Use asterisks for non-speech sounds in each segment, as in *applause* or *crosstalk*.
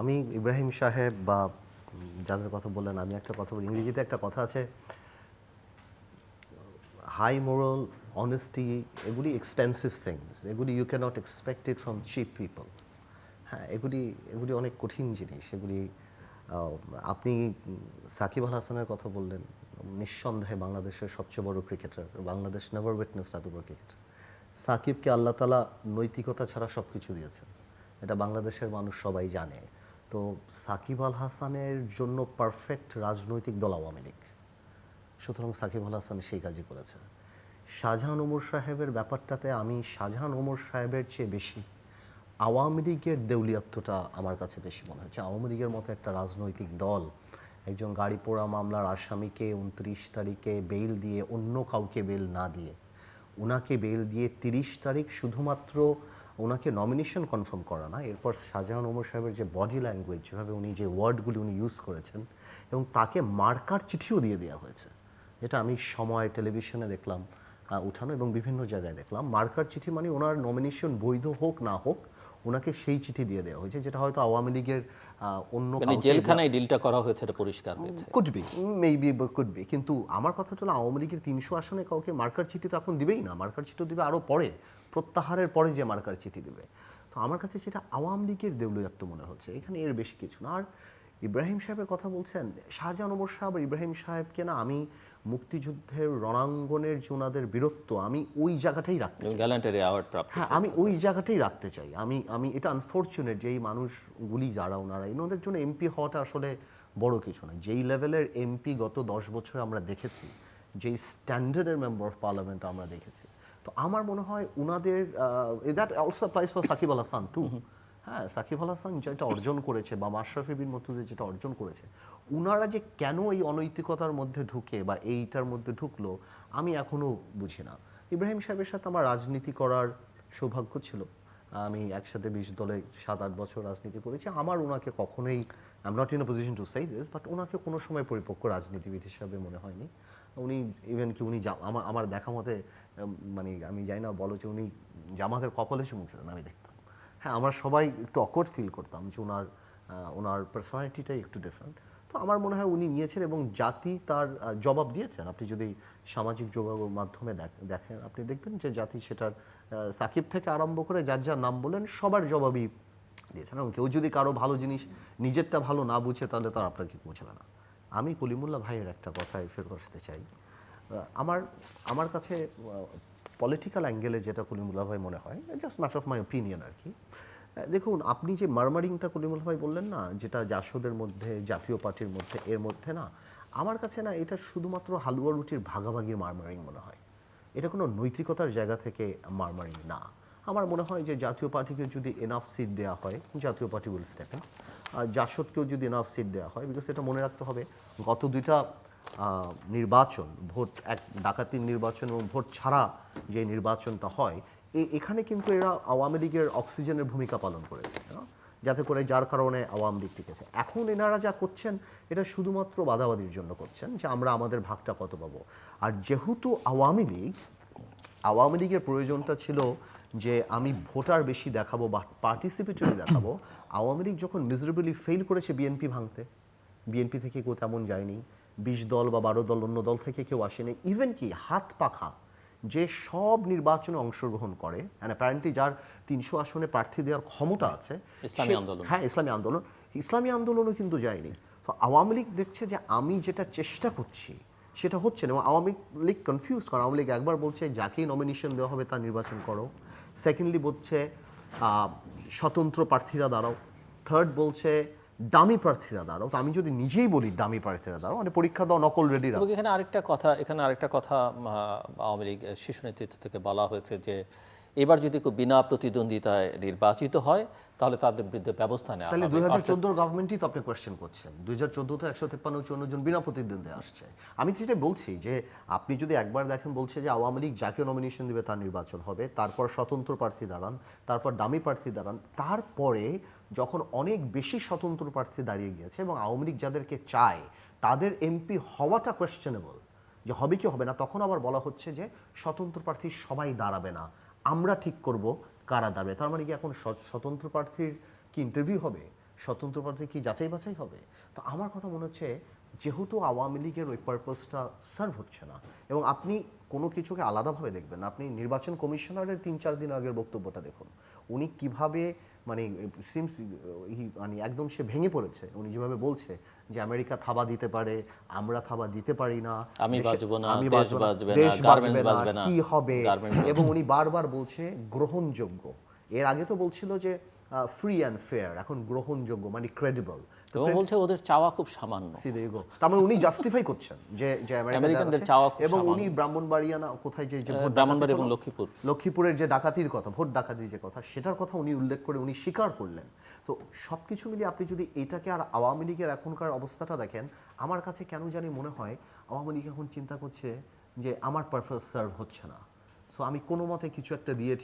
আমি ইব্রাহিম সাহেব বা যাদের কথা বললেন, আমি একটা কথা বলি, ইংরেজিতে একটা কথা আছে হাই মোরাল অনেস্টি এগুলি এক্সপেন্সিভ থিংস এগুলি you can't expect it from cheap people হ্যাঁ এগুলি এগুলি অনেক কঠিন জিনিস, এগুলি আপনি সাকিব আল হাসানের কথা বললেন, নিঃসন্দেহে বাংলাদেশের সবচেয়ে বড় ক্রিকেটার বাংলাদেশ নেভার উইটনেস এত বড় ক্রিকেটার সাকিবকে আল্লাহ তালা নৈতিকতা ছাড়া সব কিছু দিয়েছেন, এটা বাংলাদেশের মানুষ সবাই জানে। তো সাকিব আল হাসানের জন্য পারফেক্ট রাজনৈতিক দল আওয়ামী লীগ। সুতরাং সাকিব আল হাসান সেই কাজই করেছে। শাহজাহান ওমর সাহেবের ব্যাপারটাতে আমি শাহজাহান ওমর সাহেবের চেয়ে বেশি আওয়ামী লীগের দেউলিয়াত্বটা আমার কাছে বেশি মনে হচ্ছে। আওয়ামী লীগের মতো একটা রাজনৈতিক দল, একজন গাড়ি পোড়া মামলার আসামিকে উনত্রিশ তারিখে বেল দিয়ে, অন্য কাউকে বেল না দিয়ে ওনাকে বেল দিয়ে তিরিশ তারিখ শুধুমাত্র ওনাকে নমিনেশন কনফার্ম করা না, এরপর শাহজাহান ওমর সাহেবের যে বডি ল্যাঙ্গুয়েজ যেভাবে উনি যে ওয়ার্ডগুলি উনি ইউজ করেছেন এবং তাকে মার্কার চিঠিও দিয়ে দেওয়া হয়েছে, যেটা আমি সময় টেলিভিশনে দেখলাম উঠানো এবং বিভিন্ন জায়গায় দেখলাম। মার্কার চিঠি মানে ওনার নমিনেশন বৈধ হোক না হোক, ওনাকে সেই চিঠি দিয়ে দেওয়া হয়েছে, যেটা হয়তো আওয়ামী লীগের অন্য মানে জেলখানায় ডিলটা করা হয়েছে এটা পরিষ্কার হয়েছে। Could be maybe could be কিন্তু আমার কথা হলো আওয়ামী লীগের তিনশো আসনে কাউকে মার্কার চিঠি তো এখন দিবেই না মার্কার চিঠি দিবে আরও পরে প্রত্যাহারের পরে যে মার্কার চিঠি দিবে। তো আমার কাছে সেটা আওয়ামী লীগের দেউলিয়াত্ব মনে হচ্ছে এখানে এর বেশি কিছু না। আর ইব্রাহিম সাহেবের কথা বলছেন শাহজাহান ওমর সাহেব ইব্রাহিম সাহেবকে না আমি মুক্তিযুদ্ধের রণাঙ্গনের যে ওনাদের বীরত্ব আমি ওই জায়গাটাই রাখতে চাই। গ্যালান্টারি অ্যাওয়ার্ড প্রাপ্ত হ্যাঁ আমি ওই জায়গাটাই রাখতে চাই। আমি আমি এটা আনফর্চুনেট যে এই মানুষগুলি যারা ওনারা এনাদের জন্য এমপি হওয়াটা আসলে বড় কিছু না যেই লেভেলের এমপি গত দশ বছর আমরা দেখেছি যেই স্ট্যান্ডার্ডের মেম্বার অফ পার্লামেন্ট আমরা দেখেছি। তো আমার মনে হয় উনাদের that also applies for Shakib Al Hasan too হ্যাঁ সাকিব আল হাসান যেটা অর্জন করেছে বা মাশরাফি বিন মতুজে যেটা অর্জন করেছে, উনারা যে কেন এই অনৈতিকতার মধ্যে ঢুকে বা এইটার মধ্যে ঢুকলো, আমি এখনও বুঝি না। ইব্রাহিম সাহেবের সাথে আমার রাজনীতি করার সৌভাগ্য ছিল। আমি একসাথে বিশ দলে সাত, আট বছর রাজনীতি করেছি। আমার ওনাকে কখনোই I am not in position to sigh this but ওনাকে কোনো সময় পরিপক্ক রাজনীতিবিদ হিসাবে মনে হয়নি। উনি ইভেন কি উনি আমার আমার দেখা মতে মানে আমি জানি না, বলো যে উনি জামাতের কপালে খেতেন আমি দেখতাম হ্যাঁ আমরা সবাই একটু অকওয়ার্ড ফিল করতাম যে ওনার ওনার পার্সোনালিটিটাই একটু ডিফারেন্ট তো আমার মনে হয় উনি নিয়েছেন এবং জাতি তার জবাব দিয়েছেন। আপনি যদি সামাজিক যোগাযোগ মাধ্যমে দেখ- দেখেন, আপনি দেখবেন যে জাতি সেটার সাকিব থেকে আরম্ভ করে যার যার নাম বলেন, সবার জবাবই দিয়েছেন। এবং কেউ যদি কারও ভালো জিনিস নিজেরটা ভালো না বুঝে, তাহলে তার আপনার কি পৌঁছাবে না। আমি কলিমুল্লাহ ভাইয়ের একটা কথায় ফেরত আসতে চাই। আমার আমার কাছে পলিটিক্যাল অ্যাঙ্গেলে যেটা কলিমুল্লাহ ভাই মনে হয় just matter of my opinion আর কি দেখুন, আপনি যে মারমারিংটা কলিমুল্লাহ ভাই বললেন না, যেটা জাসদের মধ্যে, জাতীয় পার্টির মধ্যে, এর মধ্যে না, আমার কাছে না এটা শুধুমাত্র হালুয়া রুটির ভাগাভাগির মারমারিং মনে হয়। এটা কোনো নৈতিকতার জায়গা থেকে মারমারিং না। আমার মনে হয় যে জাতীয় পার্টিকে যদি এনাফ সিট দেওয়া হয়, জাতীয় পার্টি উইল স্টেপ আর জাসদকেও যদি এনাফ সিট দেওয়া হয় বিকজ এটা মনে রাখতে হবে, গত দুইটা নির্বাচন, ভোট, এক ডাকাতির নির্বাচন এবং ভোট ছাড়া যে নির্বাচনটা হয় এখানে কিন্তু এরা আওয়ামী লীগের অক্সিজেনের ভূমিকা পালন করেছে যাতে করে যার কারণে আওয়ামী লীগ টিকেছে। এখন এনারা যা করছেন, এটা শুধুমাত্র বাদাবাদির জন্য করছেন যে আমরা আমাদের ভাগটা কত পাবো। আর যেহেতু আওয়ামী লীগ, আওয়ামী লীগের প্রয়োজনটা ছিল যে আমি ভোটার বেশি দেখাবো বা পার্টিসিপেটরি দেখাবো, আওয়ামী লীগ যখন মিজারেবলি ফেল করেছে বিএনপি ভাঙতে বিএনপি থেকে কেউ তেমন যায়নি বিশ দল বা বারো দল অন্য দল থেকে কেউ আসেনি। ইভেন কি হাত পাখা যে সব নির্বাচনে অংশগ্রহণ করে অ্যান্ড অ্যাপারেন্টলি যার তিনশো আসনে প্রার্থী দেওয়ার ক্ষমতা আছে ইসলামী আন্দোলন। হ্যাঁ ইসলামী আন্দোলন। ইসলামী আন্দোলনও কিন্তু যায়নি। তো আওয়ামী লীগ দেখছে যে আমি যেটা চেষ্টা করছি সেটা হচ্ছে না। এবং আওয়ামী লীগ কনফিউজ কারণ আওয়ামী লীগ একবার বলছে যাকেই নমিনেশন দেওয়া হবে তার নির্বাচন করো। সেকেন্ডলি বলছে স্বতন্ত্র প্রার্থীরা দাঁড়াও। থার্ড বলছে দামি প্রার্থীরা দাঁড়াও। তো আমি যদি নিজেই বলি দামি প্রার্থীরা দাঁড়াও মানে পরীক্ষা দাও নকল রেডিরা তবে এখানে আরেকটা কথা এখানে আরেকটা কথা আওয়ামী লীগ শীর্ষ নেতৃত্ব থেকে বলা হয়েছে যে এবার যদি কেউ বিনা প্রতিদ্বন্দ্বিতায় নির্বাচিত হয় তাহলে তাদের বিরুদ্ধে ব্যবস্থা নেওয়া তাহলে দুই হাজার চোদ্দোর গভর্নমেন্টই তো আপনি কোয়েশ্চেন করছেন। দুই হাজার চোদ্দোতে একশো তেপ্পান্ন চুয়ান্ন জন বিনা প্রতিদ্বন্দ্বী আসছে। আমি যেটা বলছি যে আপনি যদি একবার দেখেন বলছে যে আওয়ামী লীগ যাকে নমিনেশন দিবে তার নির্বাচন হবে তারপর স্বতন্ত্র প্রার্থী দাঁড়ান তারপর দামি প্রার্থী দাঁড়ান তারপরে যখন অনেক বেশি স্বতন্ত্র প্রার্থী দাঁড়িয়ে গিয়েছে এবং আওয়ামী লীগ যাদেরকে চায়, তাদের এমপি হওয়াটা কোয়েশ্চেনেবল যে হবে কি হবে না, তখন আবার বলা হচ্ছে যে স্বতন্ত্র প্রার্থী সবাই দাঁড়াবে না। আমরা ঠিক করব কারা দাঁড়াবে। তার মানে কি এখন স্বতন্ত্র প্রার্থীর কি ইন্টারভিউ হবে? স্বতন্ত্র প্রার্থী কি যাচাই বাছাই হবে? তো আমার কথা মনে হচ্ছে যেহেতু আওয়ামী লীগের ওই পারপাসটা সার্ভ হচ্ছে না, এবং আপনি কোনো কিছুকে আলাদাভাবে দেখবেন আপনি নির্বাচন কমিশনারের তিন চার দিন আগের বক্তব্যটা দেখুন। উনি কীভাবে মানে সিমস মানে একদম সে ভেঙে পড়েছে। উনি যেভাবে বলছে যে আমেরিকা থাবা দিতে পারে আমরা থাবা দিতে পারি না আমি বাঁচব না, আমি বাঁচব না, দেশ বাঁচবে না, কি হবে? এবং উনি বারবার বলছে গ্রহণযোগ্য। এর আগে তো বলছিল যে ফ্রি অ্যান্ড ফেয়ার এখন গ্রহণযোগ্য মানে ক্রেডিবল এবং বলছে ওদের চাওয়া খুব সামান্য। তার মানে উনি জাস্টিফাই করছেন যে যে আমেরিকানদের চাওয়া খুব এবং উনি ব্রাহ্মণবাড়িয়া না কোথায় যে ব্রাহ্মণবাড়ি এবং লক্ষ্মীপুর। লক্ষ্মীপুরের যে ডাকাতির কথা ভোট ডাকাতির যে কথা সেটার কথা উনি উল্লেখ করে উনি স্বীকার করলেন। তো সব কিছু মিলিয়ে আপনি যদি এটাকে আর আওয়ামী লীগের এখনকার অবস্থাটা দেখেন আমার কাছে কেন জানি মনে হয় আওয়ামী লীগ এখন চিন্তা করছে যে আমার পারপাস সার্ভ হচ্ছে না। সো আমি কোনো মতে কিছু একটা দিয়ে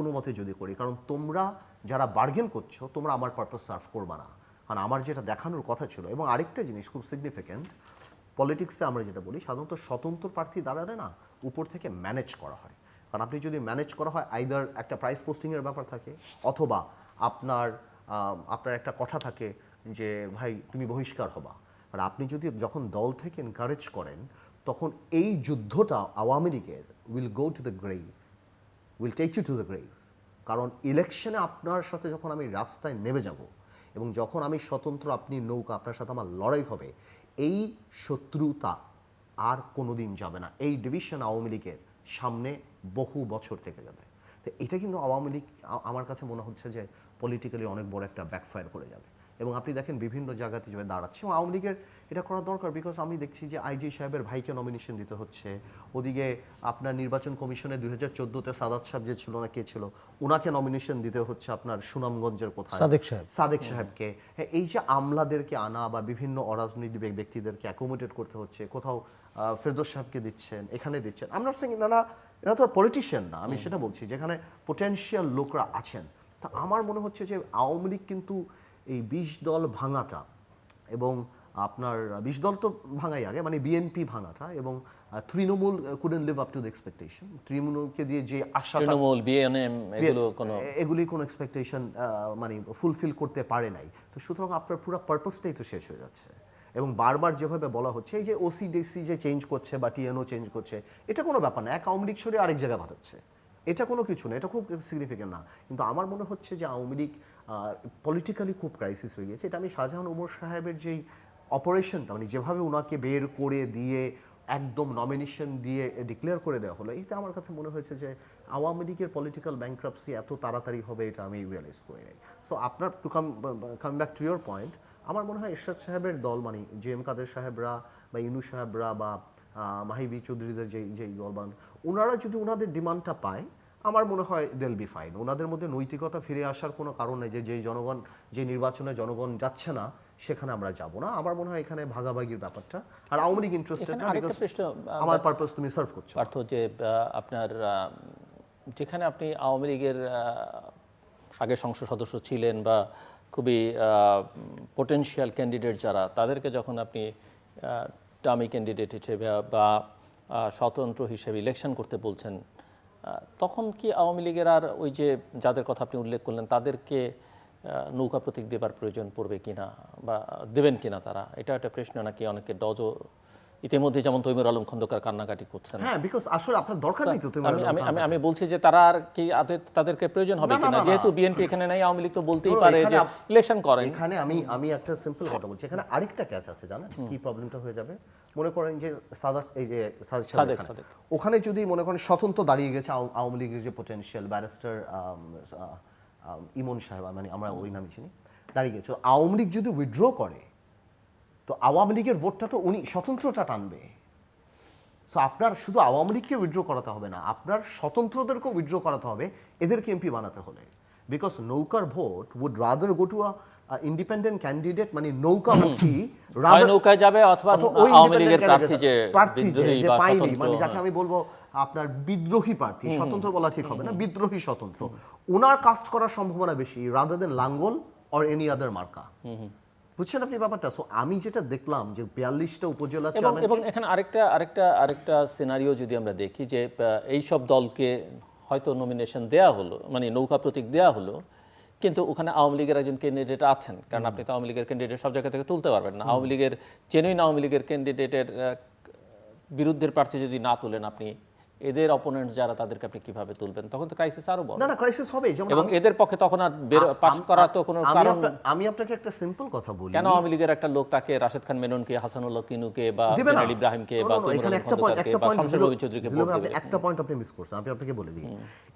কোনো মতে যদি করি, কারণ তোমরা যারা বার্গেন করছ, তোমরা আমার পারপাস সার্ভ করবা না। কারণ আমার যেটা দেখানোর কথা ছিল, এবং আরেকটা জিনিস খুব সিগনিফিক্যান্ট পলিটিক্সে আমরা যেটা বলি, সাধারণত স্বতন্ত্র প্রার্থী দাঁড়ালে না, উপর থেকে ম্যানেজ করা হয়। কারণ আপনি যদি ম্যানেজ করা হয় আইদার একটা প্রাইস পোস্টিংয়ের ব্যাপার থাকে, অথবা আপনার আপনার একটা কথা থাকে যে, ভাই, তুমি বহিষ্কার হবা। আর আপনি যদি যখন দল থেকে এনকারেজ করেন, তখন এই যুদ্ধটা আওয়ামী লীগের will go to the grave will take you to the grave কারণ ইলেকশনে আপনার সাথে যখন আমি রাস্তায় নেমে যাব এবং যখন আমি স্বতন্ত্র, আপনি নৌকা, আপনার সাথে আমার লড়াই হবে, এই শত্রুতা আর কোনোদিন যাবে না। এই ডিভিশন আওয়ামী লীগের সামনে বহু বছর থেকে যাবে। তো এটা কিন্তু আওয়ামী লীগ আমার কাছে মনে হচ্ছে যে পলিটিক্যালি অনেক বড় একটা ব্যাকফায়ার করে যাবে। এবং আপনি দেখেন বিভিন্ন জায়গাতে যেভাবে দাঁড়াচ্ছে এবং আওয়ামী লীগের এটা করা দরকার বিকজ আমি দেখছি যে আইজি সাহেবের ভাইকে নমিনেশন দিতে হচ্ছে। ওদিকে আপনার নির্বাচন কমিশনে দুই হাজার চোদ্দোতে সাদাত সাহেব যে ছিল না কে ছিল? ওনাকে নমিনেশন দিতে হচ্ছে আপনার সুনামগঞ্জের কোথায়? সাদেক সাহেব। সাদেক সাহেবকে। হ্যাঁ, এই যে আমলাদেরকে আনা বা বিভিন্ন অরাজনৈতিক ব্যক- ব্যক্তিদেরকে অ্যাকোমোডেট করতে হচ্ছে কোথাও ফেরদৌস সাহেবকে দিচ্ছেন এখানে দিচ্ছেন। আমরা সিং এনারা এরা তো পলিটিশিয়ান না আমি সেটা বলছি যেখানে পোটেনশিয়াল লোকরা আছেন। তা আমার মনে হচ্ছে যে আওয়ামী লীগ কিন্তু এই বিশ দল ভাঙাটা এবং আপনার বিশ দল তো ভাঙাই আগে মানে বিএনপি ভাঙাটা এবং Trinamool couldn't live up to the expectation তৃণমূলকে দিয়ে যে আশা তৃণমূল বিএনএম এগুলো কোনো এগুলি কোনো এক্সপেকটেশন মানে ফুলফিল করতে পারে নাই। তো সুতরাং আপনার পুরো পারপাসটাই তো শেষ হয়ে যাচ্ছে। এবং বারবার যেভাবে বলা হচ্ছে এই যে ওসি ডিসি যে চেঞ্জ করছে বা টিএনও চেঞ্জ করছে এটা কোনো ব্যাপার না এক আওয়ামী লীগ সরে আরেক জায়গায় পাঠাচ্ছে এটা কোনো কিছু না এটা খুব সিগনিফিকেন্ট না। কিন্তু আমার মনে হচ্ছে যে আওয়ামী লীগ পলিটিক্যালি খুব ক্রাইসিস হয়ে গেছে এটা আমি শাহজাহান ওমর সাহেবের যেই অপারেশনটা মানে যেভাবে ওনাকে বের করে দিয়ে, একদম নমিনেশন দিয়ে ডিক্লেয়ার করে দেওয়া হলো, এতে আমার কাছে মনে হয়েছে যে আওয়ামী লীগের পলিটিক্যাল ব্যাংক্রাপসি এত তাড়াতাড়ি হবে, এটা আমি রিয়েলাইজ করি নাই। সো আপনার to come come back to your point আমার মনে হয় এরশাদ সাহেবের দল মানে জে এম কাদের সাহেবরা বা ইনু সাহেবরা বা মাহিবি চৌধুরীদের যে যেই দল দলবান ওনারা যদি ওনাদের ডিমান্ডটা পায় আমার মনে হয় দেল বি ফাইন ওনাদের মধ্যে নৈতিকতা ফিরে আসার কোনো কারণ নেই যে যে জনগণ যে নির্বাচনে জনগণ যাচ্ছে না সেখানে আমরা যাব না। আমার মনে হয় এখানে ভাগাভাগির ব্যাপারটা। আর আওয়ামী লীগ ইন্টারেস্টেড না আহ, আমার পারপাস তুমি সার্ভ করছ। পার্থ যে আপনার যেখানে আপনি আওয়ামী লীগের আগের সংসদ সদস্য ছিলেন বা খুবই পোটেনশিয়াল ক্যান্ডিডেট যারা তাদেরকে যখন আপনি টামি ক্যান্ডিডেট হিসেবে বা স্বতন্ত্র হিসেবে ইলেকশন করতে বলছেন তখন কি আওয়ামী লীগের আর ওই যে যাদের কথা আপনি উল্লেখ করলেন তাদেরকে নৌকা প্রতীক দেবার প্রয়োজন পড়বে কিনা বা দেবেন কিনা তারা? এটা একটা প্রশ্ন নাকি অনেকে ডজও ইতিমধ্যে যেমন তৈমুর আলম খন্দকার কান্নাকাটি করছেন। হ্যাঁ বিকজ আসলে আপনার দরকার নেই তো আমি আমি আমি বলছি যে তারা আর কি তাদেরকে প্রয়োজন হবে কিনা। যেহেতু বিএনপি এখানে নাই আওয়ামী লীগ তো বলতেই পারে যে ইলেকশন করেন। এখানে আমি আমি একটা সিম্পল কথা বলছি। এখানে আরেকটা ক্যাচ আছে জানেন? কি প্রবলেমটা হয়ে যাবে? মনে করেন যে সাদাত এই যে সাদেক। ওখানে যদি মনে করেন স্বতন্ত্র দাঁড়িয়ে গেছে আও- আওয়ামী লীগের যে পোটেনশিয়াল ব্যারিস্টার ইমন সাহেব মানে আমরা ওই নামে চিনি দাঁড়িয়ে গেছে। আওয়ামী লীগ যদি উইথড্র করে তো আওয়ামী লীগের ভোটটা তো উনি স্বতন্ত্রটা টানবে। সো আপনার শুধু আওয়ামী লীগকে উইথড্র করাতে হবে না আপনার স্বতন্ত্রদেরকেও উইথড্র করাতে হবে এদেরকে এমপি বানাতে হলে। বিকজ নৌকার vote would rather go to a independent candidate মানে নৌকামুখী নৌকায় যাবে অথবা আওয়ামী লীগের প্রার্থী যে প্রার্থী যে পাইনি মানে যাকে। আমি বলব আপনার বিদ্রোহী প্রার্থী স্বতন্ত্র বলা ঠিক হবে না বিদ্রোহী স্বতন্ত্র। ওনার কাস্ট করার সম্ভাবনা বেশি রাদার দেন লাঙ্গল অর এনি আদার মার্কা বুঝছেন আপনি ব্যাপারটা? সো আমি যেটা দেখলাম যে বিয়াল্লিশটা উপজেলা এবং চেয়ারম্যান এবং এখানে আরেকটা আরেকটা আরেকটা সিনারিও যদি আমরা দেখি যে এই সব দলকে হয়তো নমিনেশন দেয়া হলো মানে নৌকা প্রতীক দেয়া হলো কিন্তু ওখানে আওয়ামী লীগের একজন ক্যান্ডিডেট আছেন। কারণ আপনি তো আওয়ামী লীগের ক্যান্ডিডেট সব জায়গা থেকে তুলতে পারবেন না। আওয়ামী লীগের জেনুইন আওয়ামী লীগের ক্যান্ডিডেটের বিরুদ্ধের প্রার্থী যদি না তুলেন, আপনি এদের অপোনেন্টস যারা তাদেরকে আপনি কীভাবে তুলবেন? তখন তো ক্রাইসিস আরও বড়। না না ক্রাইসিস হবে যেমন এবং এদের পক্ষে তখন আর বের- আম- করা তো কোনো কারণ আমি আপনাকে একটা সিম্পল কথা বলি। কেন আওয়ামী লীগের একটা লোক তাকে রাশেদ খান মেননকে হাসানুল্লাহ কিনুকে বা জেনারেল ইব্রাহিমকে No, no, বা এখানে একটা পয়েন্ট একটা পয়েন্ট রবি চৌধুরীকে ভোট আপনি একটা পয়েন্ট আপনি মিস করছেন। আমি আপনাকে বলে দিই।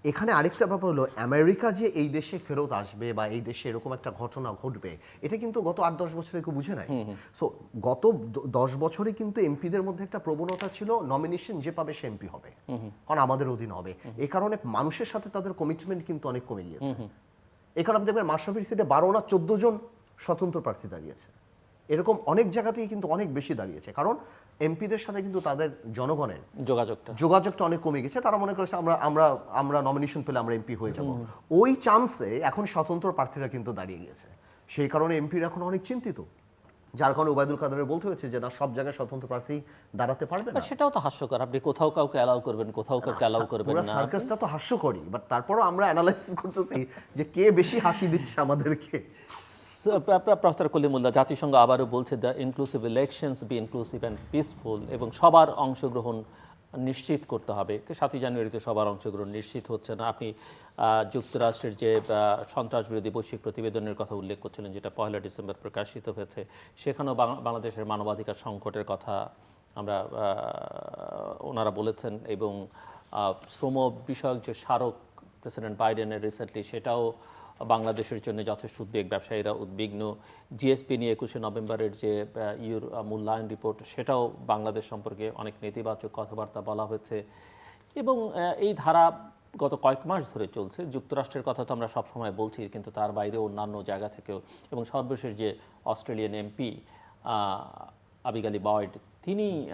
এখানে আরেকটা ব্যাপার হলো আমেরিকা যে এই দেশে ফেরত আসবে বা এই দেশে এরকম একটা ঘটনা ঘটবে এটা কিন্তু গত আট দশ বছরে কেউ বুঝে নাই। সো গত দশ বছরে কিন্তু এমপিদের মধ্যে একটা প্রবণতা ছিল নমিনেশন যে পাবে সে এমপি হবে। কারণ আমাদের অধীন হবে। এই কারণে মানুষের সাথে তাদের কমিটমেন্ট কিন্তু অনেক কমে গিয়েছে। এই কারণে আপনি দেখবেন মাশরাফির সিটে বারো না চোদ্দ জন স্বতন্ত্র প্রার্থী দাঁড়িয়েছে। এরকম অনেক জায়গাতেই কিন্তু অনেক বেশি দাঁড়িয়েছে। কারণ এমপিদের সাথে কিন্তু তাদের জনগণের যোগাযোগটা। যোগাযোগটা অনেক কমে গেছে। তারা মনে করেছে আমরা আমরা আমরা নমিনেশন পেলে আমরা এমপি হয়ে যাব। ওই চান্সে এখন স্বতন্ত্র প্রার্থীরা কিন্তু দাঁড়িয়ে গিয়েছে। সেই কারণে এমপির এখন অনেক চিন্তিত। যার কারণে ওবায়দুল কাদেরের বলতে হয়েছে যে না সব জায়গায় স্বতন্ত্র প্রার্থী দাঁড়াতে পারবে না। সেটাও তো হাস্যকর। আপনি কোথাও কাউকে অ্যালাউ করবেন কোথাও কাউকে অ্যালাউ করবেন না। সার্কাসটা তো হাস্যকরই বাট তারপরও আমরা অ্যানালাইসিস করতেছি যে কে বেশি হাসি দিচ্ছে আমাদেরকে। প্রফেসর কলিমুল্লাহ জাতিসংঘ আবারও বলছে the inclusive elections be inclusive and peaceful এবং সবার অংশগ্রহণ নিশ্চিত করতে হবে। সাতই জানুয়ারিতে সবার অংশগ্রহণ নিশ্চিত হচ্ছে না। আপনি যুক্তরাষ্ট্রের যে আহ, সন্ত্রাস বিরোধী বৈশ্বিক প্রতিবেদনের কথা উল্লেখ করছিলেন যেটা পয়লা ডিসেম্বর প্রকাশিত হয়েছে সেখানেও বাংলাদেশের মানবাধিকার সংকটের কথা আমরা ওনারা বলেছেন এবং শ্রম বিষয়ক যে স্মারক প্রেসিডেন্ট বাইডেনের রিসেন্টলি সেটাও বাংলাদেশের জন্য যথেষ্ট উদ্বেগ ব্যবসায়ীরা উদ্বিগ্ন। জিএসপি নিয়ে একুশে নভেম্বরের যে ইউর মূল্যায়ন রিপোর্ট সেটাও বাংলাদেশ সম্পর্কে অনেক নেতিবাচক কথাবার্তা বলা হয়েছে। এবং এই ধারা গত কয়েক মাস ধরে চলছে। যুক্তরাষ্ট্রের কথা তো আমরা সবসময় বলছি কিন্তু তার বাইরে অন্যান্য জায়গা থেকেও এবং সর্বশেষ যে অস্ট্রেলিয়ান এমপি আবিগালি বয়েড তিনি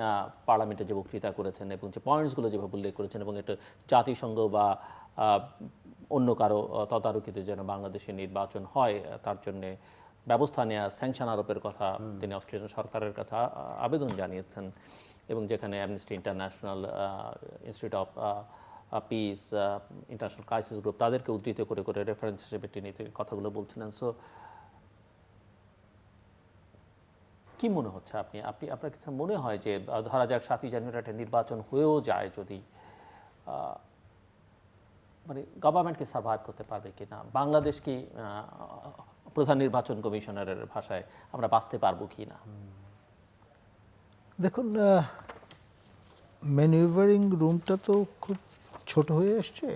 পার্লামেন্টে যে বক্তৃতা করেছেন এবং যে পয়েন্টসগুলো যেভাবে উল্লেখ করেছেন এবং এটা জাতিসংঘ বা অন্য কারও তদারকিতে যেন বাংলাদেশে নির্বাচন হয় তার জন্য ব্যবস্থা নেওয়া স্যাংশন আরোপের কথা তিনি অস্ট্রেলিয়ান সরকারের কাছে আবেদন জানিয়েছেন এবং যেখানে Amnesty International Institute of Peace International Crisis Group তাদেরকে উদ্ধৃত করে করে রেফারেন্স হিসেবে তিনি কথাগুলো বলছিলেন। সো কি মনে হচ্ছে আপনি? আপনি, আপনার কাছে মনে হয় যে ধরা যাক সাতই জানুয়ারি একটা নির্বাচন হয়েও যায় যদি মানে গভর্নমেন্টকে সার্ভাইভ করতে পারবে কি না বাংলাদেশ কি প্রধান নির্বাচন কমিশনারের ভাষায় আমরা বাঁচতে পারব কি না দেখুন ম্যানিউভারিং রুমটা তো খুব ছোট হয়ে এসছে।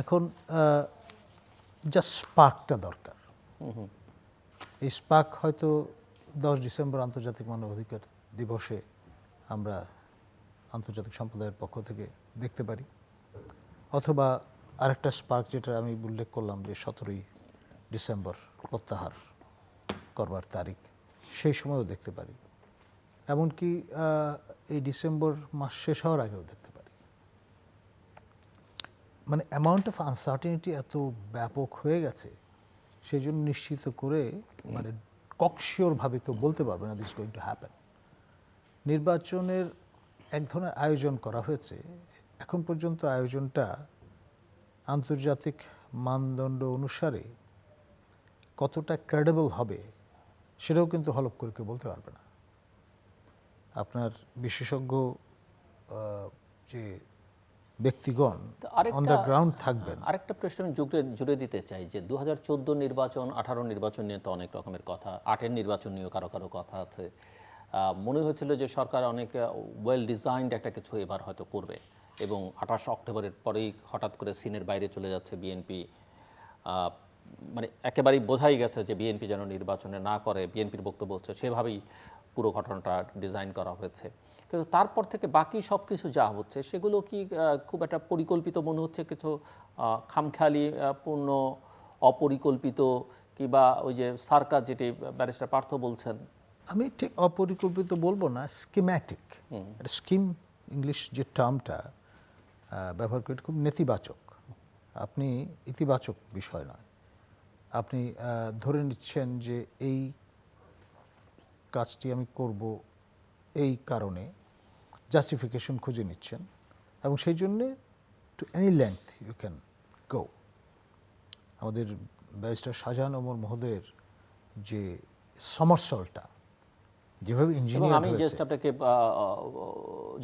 এখন জাস্ট স্পার্কটা দরকার। এই স্পার্ক হয়তো দশ ডিসেম্বর আন্তর্জাতিক মানবাধিকার দিবসে আমরা আন্তর্জাতিক সম্প্রদায়ের পক্ষ থেকে দেখতে পারি। অথবা আরেকটা স্পার্ক যেটা আমি উল্লেখ করলাম যে সতেরোই ডিসেম্বর প্রত্যাহার করবার তারিখ সেই সময়ও দেখতে পারি। এমনকি এই ডিসেম্বর মাস শেষ হওয়ার আগেও দেখতে পারি। মানে অ্যামাউন্ট অফ আনসার্টিনিটি এত ব্যাপক হয়ে গেছে সেই জন্য নিশ্চিত করে মানে ককশিওরভাবে কেউ বলতে পারবে না দিস গোয়িং টু হ্যাপেন নির্বাচনের এক ধরনের আয়োজন করা হয়েছে। এখন পর্যন্ত আয়োজনটা আন্তর্জাতিক মানদণ্ড অনুসারে কতটা ক্রেডেবল হবে, সেটাও কিন্তু হলপ করে কেউ বলতে পারবে না। আপনার বিশেষজ্ঞ যে ব্যক্তিগণ অন আরেকটা- দ্য গ্রাউন্ড থাকবেন। আরেকটা প্রশ্ন আমি জুড়ে জুড়ে দিতে চাই যে দু হাজার চোদ্দ নির্বাচন আঠারো নির্বাচন নিয়ে তো অনেক রকমের কথা আটের নির্বাচন নিয়েও কারও কারও কথা আছে। মনে হয়েছিল যে সরকার অনেক ওয়েল ডিজাইনড একটা কিছু এবার হয়তো করবে এবং আঠাশ অক্টোবরের পরেই হঠাৎ করে সিনের বাইরে চলে যাচ্ছে বিএনপি। মানে একেবারেই বোঝাই গেছে যে বিএনপি যেন নির্বাচনে না করে বিএনপির বক্তব্য হচ্ছে সেভাবেই। পুরো ঘটনাটা ডিজাইন করা হয়েছে। কিন্তু তারপর থেকে বাকি সব কিছু যা হচ্ছে সেগুলো কি খুব একটা পরিকল্পিত মনে হচ্ছে কিছু খামখেয়ালি পূর্ণ অপরিকল্পিত কিংবা ওই যে সার্কাস যেটি ব্যারিস্টার পার্থ বলছেন? আমি ঠিক অপরিকল্পিত বলব না স্কিম্যাটিক একটা স্কিম ইংলিশ যে টার্মটা ব্যবহার করে খুব নেতিবাচক। আপনি ইতিবাচক বিষয় নয়। আপনি ধরে নিচ্ছেন যে এই কাজটি আমি করব এই কারণে জাস্টিফিকেশন খুঁজে নিচ্ছেন এবং সেই জন্যে to any length you can go আমাদের ব্যারিস্টার শাহজাহান ওমর মহোদয়ের যে সমস্যলটা যেভাবে ইঞ্জিনিয়ার আমি জাস্ট আপনাকে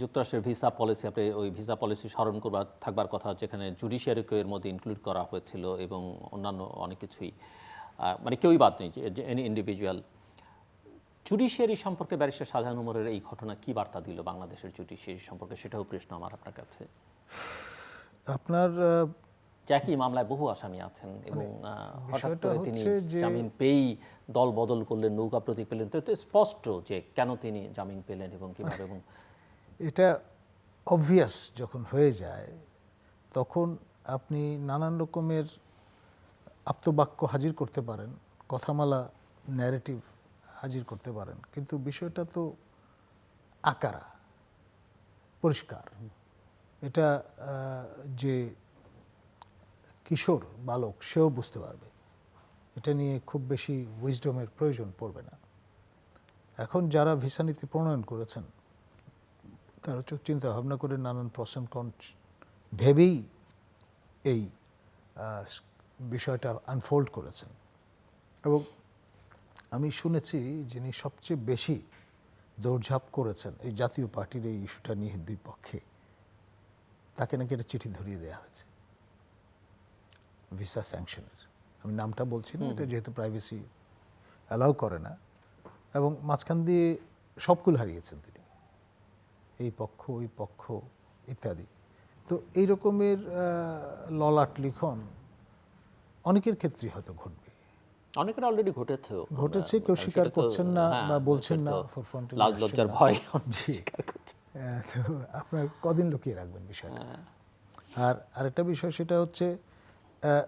যুক্তরাষ্ট্রের ভিসা পলিসি আপনি ওই ভিসা পলিসি স্মরণ করবার থাকবার কথা যেখানে জুডিশিয়ারিকে এর মধ্যে ইনক্লুড করা হয়েছিল এবং অন্যান্য অনেক কিছুই। মানে কেউই বাদ নেই যে এনি ইন্ডিভিজুয়াল জুডিশিয়ারি সম্পর্কে ব্যারিস্টার শাহজাহান উমরের এই ঘটনা কি বার্তা দিল বাংলাদেশের জুডিশিয়ারি সম্পর্কে? সেটাও প্রশ্ন আমার আপনার কাছে। আপনার একই মামলায় বহু আসামি আছেন এবং হঠাৎ করে তিনি জামিন পেয়েই দল বদল করলেন নৌকা প্রতীক পেলেন। তো স্পষ্ট যে কেন তিনি জামিন পেলেন এবং কীভাবে এবং এটা অবভিয়াস যখন হয়ে যায় তখন আপনি নানান রকমের আপ্তবাক্য হাজির করতে পারেন কথামালা ন্যারেটিভ হাজির করতে পারেন। কিন্তু বিষয়টা তো আকারা, পরিষ্কার। এটা যে কিশোর বালক, সেও বুঝতে পারবে। এটা নিয়ে খুব বেশি উইজডমের প্রয়োজন পড়বে না। এখন যারা ভিসা নীতি প্রণয়ন করেছেন, তারা চোখ চিন্তা ভাবনা করে নানান প্রসেন কন ভেবেই এই বিষয়টা আনফোল্ড করেছেন। এবং আমি শুনেছি যিনি সবচেয়ে বেশি দৌড়ঝাঁপ করেছেন এই জাতীয় পার্টির এই ইস্যুটা নিয়ে দুই পক্ষে। তাকে নাকি একটা চিঠি ধরিয়ে দেওয়া হয়েছে। ভিসা স্যাংশনের। আমি নামটা বলছি না এটা যেহেতু প্রাইভেসি অ্যালাউ করে না। এবং মাঝখান দিয়ে সবকুল হারিয়েছেন তিনি। এই পক্ষ ওই পক্ষ ইত্যাদি। তো এই রকমের ললাট লিখন অনেকের ক্ষেত্রেই হয়তো ঘটবে। অনেকের অলরেডি ঘটেছে ঘটেছে, কেউ স্বীকার করছেন না হ্যাঁ, বা বলছেন না, এ লাজ লজ্জার ভয়। স্বীকার করছে *laughs* তো আপনার কদিন লুকিয়ে রাখবেন বিষয়টা হ্যাঁ। আর আরেকটা বিষয় সেটা হচ্ছে আহ,